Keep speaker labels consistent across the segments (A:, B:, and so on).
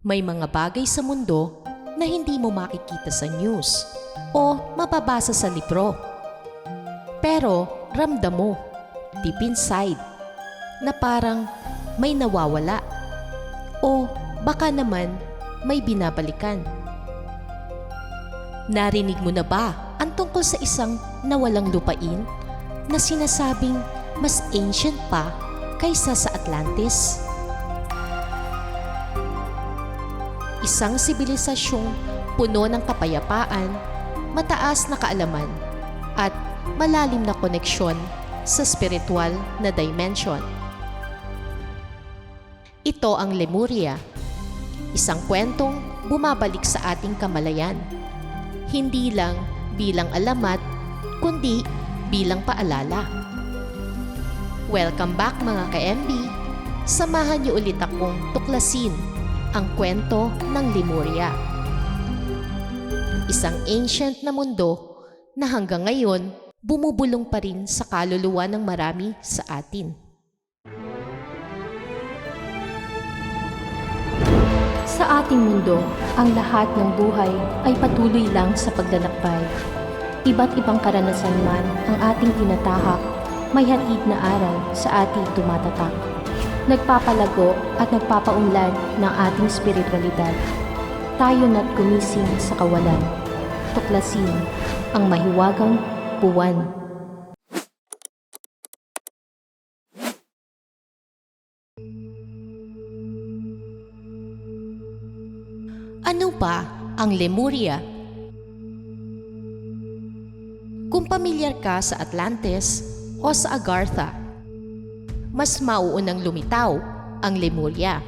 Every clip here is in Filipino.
A: May mga bagay sa mundo na hindi mo makikita sa news o mababasa sa libro. Pero ramdam mo, deep inside, na parang may nawawala o baka naman may binabalikan. Narinig mo na ba ang tungkol sa isang nawalang lupain na sinasabing mas ancient pa kaysa sa Atlantis? Isang sibilisasyong puno ng kapayapaan, mataas na kaalaman, at malalim na koneksyon sa spiritual na dimension. Ito ang Lemuria, isang kwentong bumabalik sa ating kamalayan. Hindi lang bilang alamat, kundi bilang paalala. Welcome back mga ka-MB! Samahan niyo ulit akong tuklasin ang kwento ng Lemuria. Isang ancient na mundo na hanggang ngayon bumubulong pa rin sa kaluluwa ng marami sa atin.
B: Sa ating mundo, ang lahat ng buhay ay patuloy lang sa paglalakbay. Iba't ibang karanasan man ang ating tinatahak, may hatid na aral sa ating tumatatak. Nagpapalago at nagpapaunlad ng ating spiritualidad. Tayo na't gumising sa kawalan. Tuklasin ang mahiwagang buwan.
A: Ano ba ang Lemuria? Kung pamilyar ka sa Atlantis o sa Agartha, mas mauunang lumitaw ang Lemuria.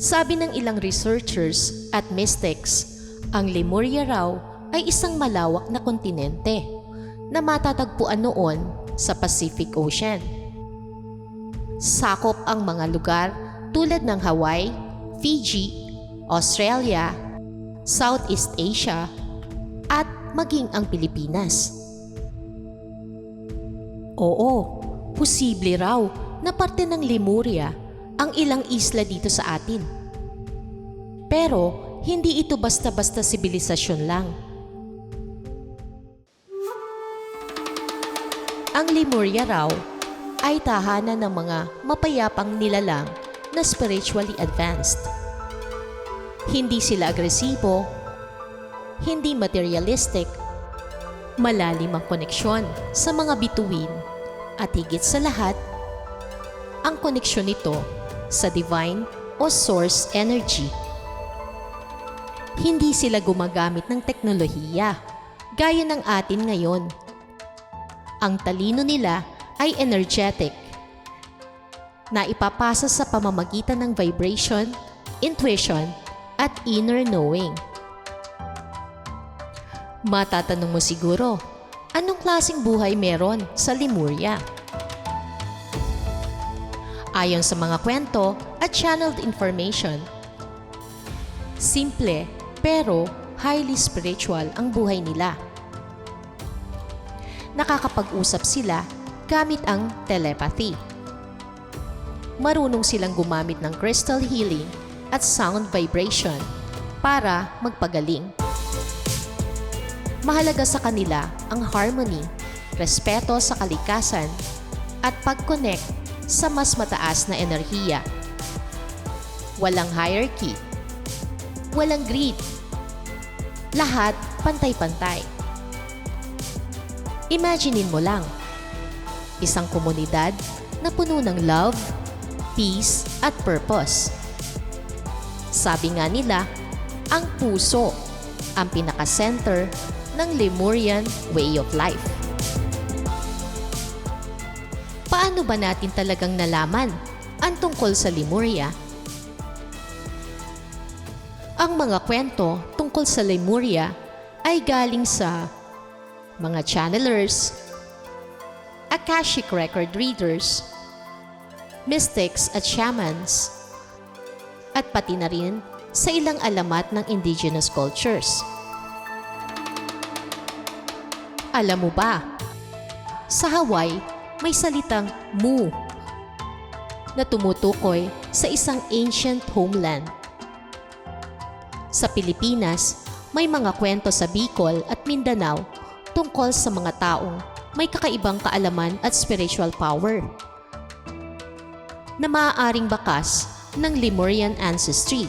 A: Sabi ng ilang researchers at mystics, ang Lemuria raw ay isang malawak na kontinente na matatagpuan noon sa Pacific Ocean. Sakop ang mga lugar tulad ng Hawaii, Fiji, Australia, Southeast Asia, at maging ang Pilipinas. Oo, posible raw na parte ng Lemuria ang ilang isla dito sa atin. Pero hindi ito basta-basta sibilisasyon lang. Ang Lemuria raw ay tahanan ng mga mapayapang nilalang na spiritually advanced. Hindi sila agresibo, hindi materialistic, malalim ang koneksyon sa mga bituin at higit sa lahat, ang koneksyon nito sa divine o source energy. Hindi sila gumagamit ng teknolohiya gaya ng atin ngayon. Ang talino nila ay energetic na ipapasa sa pamamagitan ng vibration, intuition, at inner knowing. Matatanong mo siguro, anong klasing buhay meron sa Lemuria? Ayon sa mga kwento at channeled information, simple pero highly spiritual ang buhay nila. Nakakapag-usap sila gamit ang telepathy. Marunong silang gumamit ng crystal healing at sound vibration para magpagaling. Mahalaga sa kanila ang harmony, respeto sa kalikasan, at pag-connect sa mas mataas na enerhiya. Walang hierarchy. Walang greed. Lahat pantay-pantay. Imaginein mo lang, isang komunidad na puno ng love, peace, at purpose. Sabi nga nila, ang puso ang pinaka-center ng Lemurian way of life. Paano ba natin talagang nalaman ang tungkol sa Lemuria? Ang mga kwento tungkol sa Lemuria ay galing sa mga channelers, Akashic record readers, mystics at shamans, at pati na rin sa ilang alamat ng indigenous cultures. Alam mo ba, sa Hawaii may salitang mu na tumutukoy sa isang ancient homeland Sa Pilipinas, may mga kwento sa Bicol at Mindanao tungkol sa mga taong may kakaibang kaalaman at spiritual power na maaaring bakas ng Lemurian ancestry.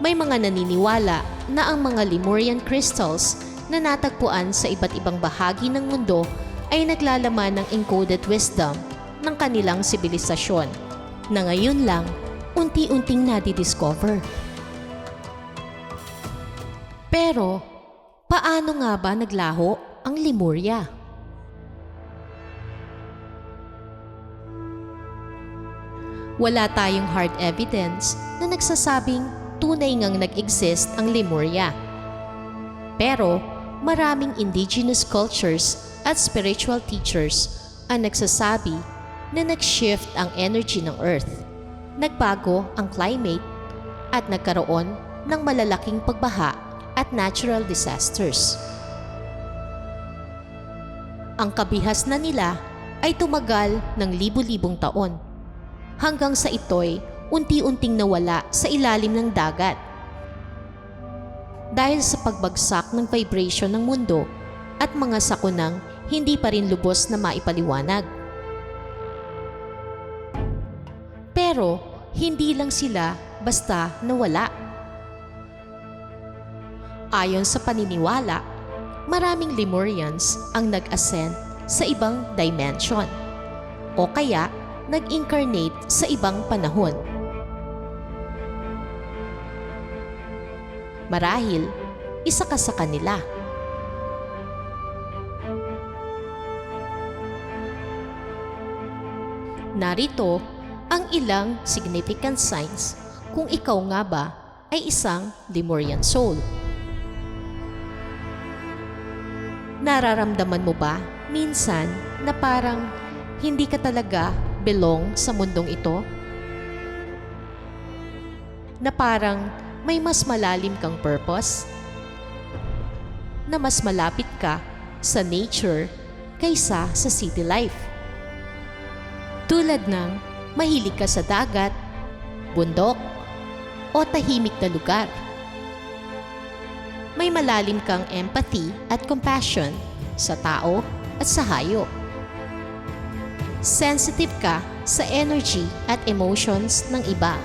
A: May mga naniniwala na ang mga Lemurian crystals na natagpuan sa iba't ibang bahagi ng mundo ay naglalaman ng encoded wisdom ng kanilang sibilisasyon na ngayon lang unti-unting nadidiscover. Pero, paano nga ba naglaho ang Lemuria? Wala tayong hard evidence na nagsasabing tunay ngang nag-exist ang Lemuria. Pero, maraming indigenous cultures at spiritual teachers ang nagsasabi na nag-shift ang energy ng Earth, nagbago ang climate, at nagkaroon ng malalaking pagbaha at natural disasters. Ang kabihas na nila ay tumagal ng libu-libong taon hanggang sa ito'y unti-unting nawala sa ilalim ng dagat. Dahil sa pagbagsak ng vibration ng mundo at mga sakunang hindi pa rin lubos na maipaliwanag. Pero hindi lang sila basta nawala. Ayon sa paniniwala, maraming Lemurians ang nag-ascend sa ibang dimension o kaya nag-incarnate sa ibang panahon. Marahil, isa ka sa kanila. Narito ang ilang significant signs kung ikaw nga ba ay isang Lemurian soul. Nararamdaman mo ba minsan na parang hindi ka talaga belong sa mundong ito? Na parang may mas malalim kang purpose? Na mas malapit ka sa nature kaysa sa city life? Tulad ng mahilig ka sa dagat, bundok, o tahimik na lugar. May malalim kang empathy at compassion sa tao at sa hayop. Sensitive ka sa energy at emotions ng iba.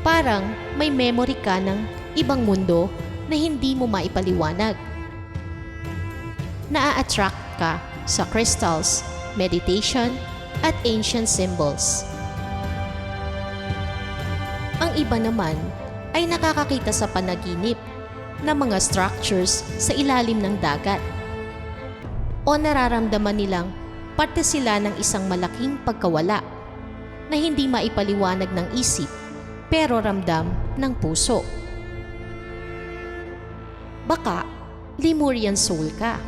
A: Parang may memory ka ng ibang mundo na hindi mo maipaliwanag. Naa-attract ka sa crystals, meditation, at ancient symbols. Ang iba naman ay nakakakita sa panaginip ng mga structures sa ilalim ng dagat o nararamdaman nilang parte sila ng isang malaking pagkawala na hindi maipaliwanag ng isip pero ramdam ng puso. Baka Lemurian soul ka.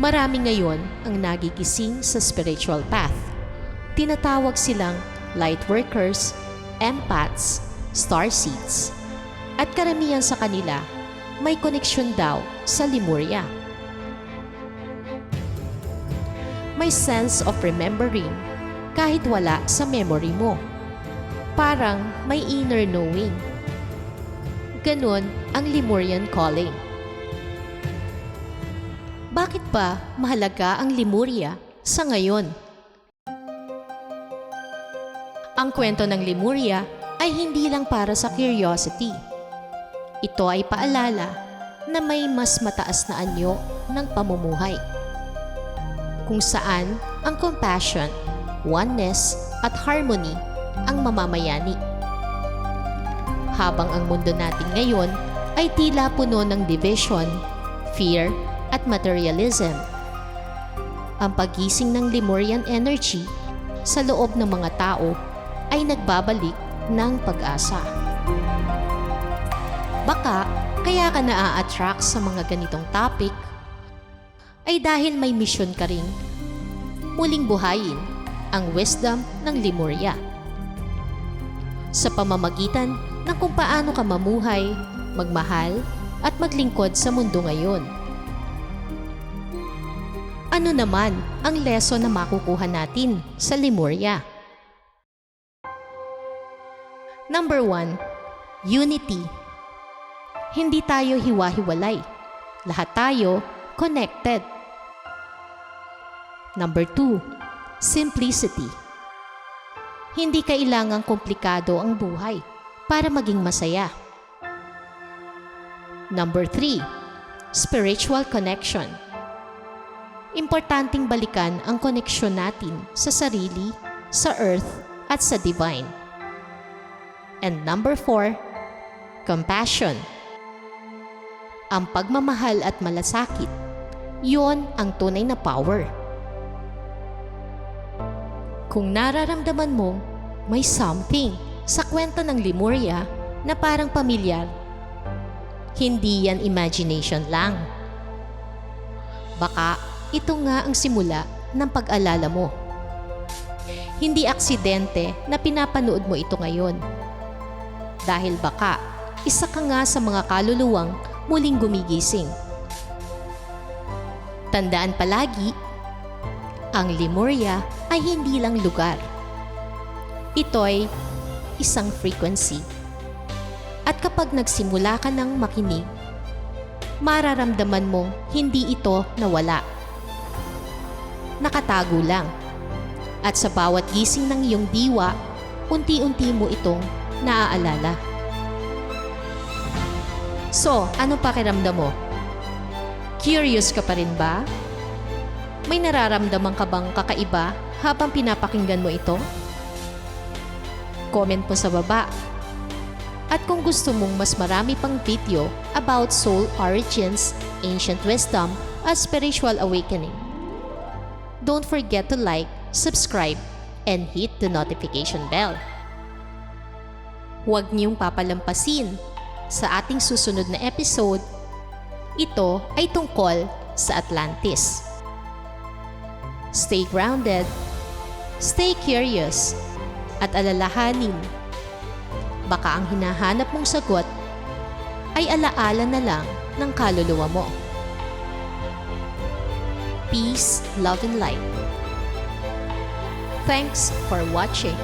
A: Marami ngayon ang nagigising sa spiritual path. Tinatawag silang light workers, empaths, starseeds. At karamihan sa kanila may koneksyon daw sa Lemuria. May sense of remembering kahit wala sa memory mo. Parang may inner knowing. Ganon ang Lemurian calling. Bakit ba mahalaga ang Lemuria sa ngayon? Ang kwento ng Lemuria ay hindi lang para sa curiosity. Ito ay paalala na may mas mataas na anyo ng pamumuhay. Kung saan ang compassion, oneness at harmony ang mamamayani. Habang ang mundo natin ngayon ay tila puno ng division, fear, at materialism. Ang pagising ng Lemurian energy sa loob ng mga tao ay nagbabalik ng pag-asa. Baka kaya ka naa-attract sa mga ganitong topic ay dahil may mission ka ring muling buhayin ang wisdom ng Lemuria. Sa pamamagitan ng kung paano ka mamuhay, magmahal, at maglingkod sa mundo ngayon. Ano naman ang lesson na makukuha natin sa Lemuria? Number 1. Unity. Hindi tayo hiwa-hiwalay. Lahat tayo connected. Number 2. Simplicity. Hindi kailangang komplikado ang buhay para maging masaya. Number 3. Spiritual connection. Importanteng balikan ang koneksyon natin sa sarili, sa earth, at sa divine. And number 4. Compassion. Ang pagmamahal at malasakit, yon ang tunay na power. Kung nararamdaman mo may something sa kwento ng Lemuria na parang pamilyar, hindi yan imagination lang. Baka ito nga ang simula ng pag-alala mo. Hindi aksidente na pinapanood mo ito ngayon. Dahil baka isa ka nga sa mga kaluluwang muling gumigising. Tandaan palagi, ang Lemuria ay hindi lang lugar. Ito'y isang frequency. At kapag nagsimula ka ng makinig, mararamdaman mong hindi ito nawala. Nakatago lang. At sa bawat gising ng iyong diwa, unti-unti mo itong naaalala. So, ano pakiramdam mo? Curious ka pa rin ba? May nararamdaman ka bang kakaiba habang pinapakinggan mo ito? Comment mo sa baba. At kung gusto mong mas marami pang video about soul origins, ancient wisdom, at spiritual awakening, don't forget to like, subscribe, and hit the notification bell. Huwag niyong papalampasin sa ating susunod na episode. Ito ay tungkol sa Atlantis. Stay grounded, stay curious, at alalahanin. Baka ang hinahanap mong sagot ay alaala na lang ng kaluluwa mo. Peace, love, and light. Thanks for watching.